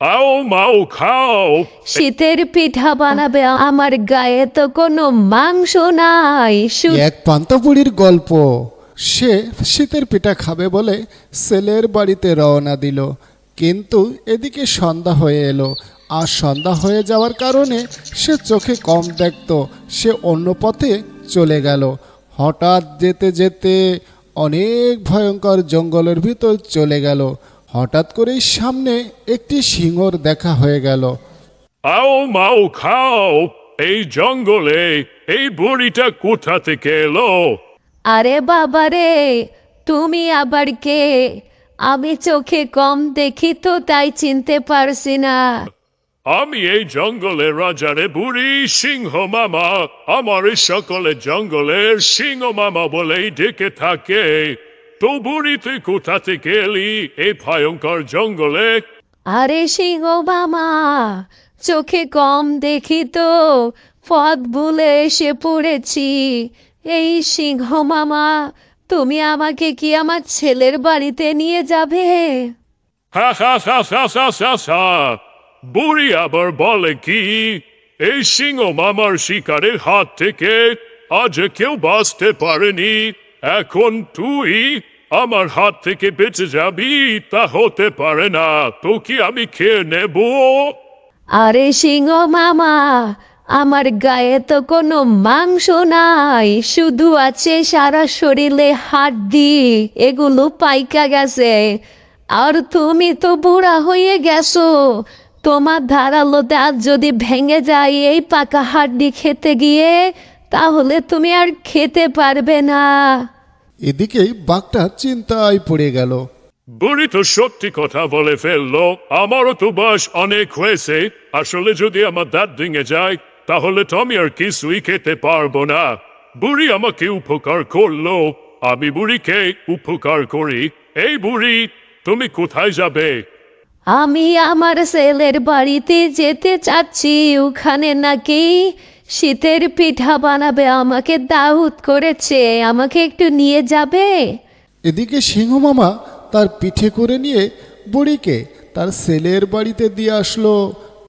আও মাও খাও শীতের পিঠা বানাবে আমার গায়ে তো কোনো মাংস নাই। এক পান্তাপুরির গল্প। সে শীতের পিঠা খাবে বলে ছেলের বাড়িতে রওনা দিল। কিন্তু এদিকে সন্ধ্যা হয়ে এলো। আর সন্ধ্যা হয়ে যাওয়ার কারণে সে চোখে কম দেখত। সে অন্য পথে চলে গেল। হঠাৎ যেতে যেতে অনেক ভয়ঙ্কর জঙ্গলের ভিতর চলে গেল। হঠাৎ করেই সামনে একটি সিংহর দেখা হয়ে গেল। আও মাও খাও। এই জঙ্গলে এই বুড়িটা কোথা থেকে এলো? আরে বাবা রে তুমি আবার কে? আমি চোখে কম দেখি তো তাই চিনতে পারছি না। আমি এই জঙ্গলের রাজারে বুড়ি সিংহ মামা। আমার এই সকলে জঙ্গলের সিংহ মামা বলেই ডেকে থাকে। তো বুড়ি তুই কোথা থেকে এলি? এই ভয়ঙ্কর জঙ্গলে। আরে সিংহ মামা চোখে কম দেখি তো পথ ভুলে এসে পড়েছি। এই সিংহ মামা তুমি আমাকে কি আমার ছেলের বাড়িতে নিয়ে যাবে? হা হা হা হা হা হা হা। বুড়ি আবার বলে কি এই সিংহ মামার শিকারের হাত থেকে আজ কেউ বাঁচতে পারেনি। এখন তুই আমার হাত থেকে বেঁচে যাবি, তা হতে পারে না। তো কি আমি খেয়ে নেব। আরে সিংহ মামা, আমার গায়ে তো কোনো মাংস নাই, শুধু আছে সারা শরীরে হাড্ডি, এগুলো পাইকা গেছে। আর তুমি তো বুড়া হয়ে গেছো, তোমার ধারালো দাঁত যদি ভেঙে যায় এই পাকা হাড্ডি খেতে গিয়ে তাহলে তুমি আর খেতে পারবে না। এদিকেই বাঘটা চিন্তায় পড়ে গেল। বুড়ি তো সত্যি কথা বলে ফেলল আমারও তো বয়স অনেক হয়েছে আসলে যদি আমার দাঁত ভেঙে যায় তাহলে তো আমি আর কিছুই খেতে পারব না। বুড়ি আমাকে উপকার করল আমি বুড়িকে উপকার করি। এই বুড়ি তুমি কোথায় যাবে? আমি আমার ছেলের বাড়িতে যেতে চাচ্ছি ওখানে নাকি শীতের পিঠা বানাবে, আমাকে দাউদ করেছে, আমাকে একটু নিয়ে যাবে। এদিকে সিংহ মামা তার পিঠে করে নিয়ে বুড়িকে তার ছেলের বাড়িতে দিয়ে আসলো।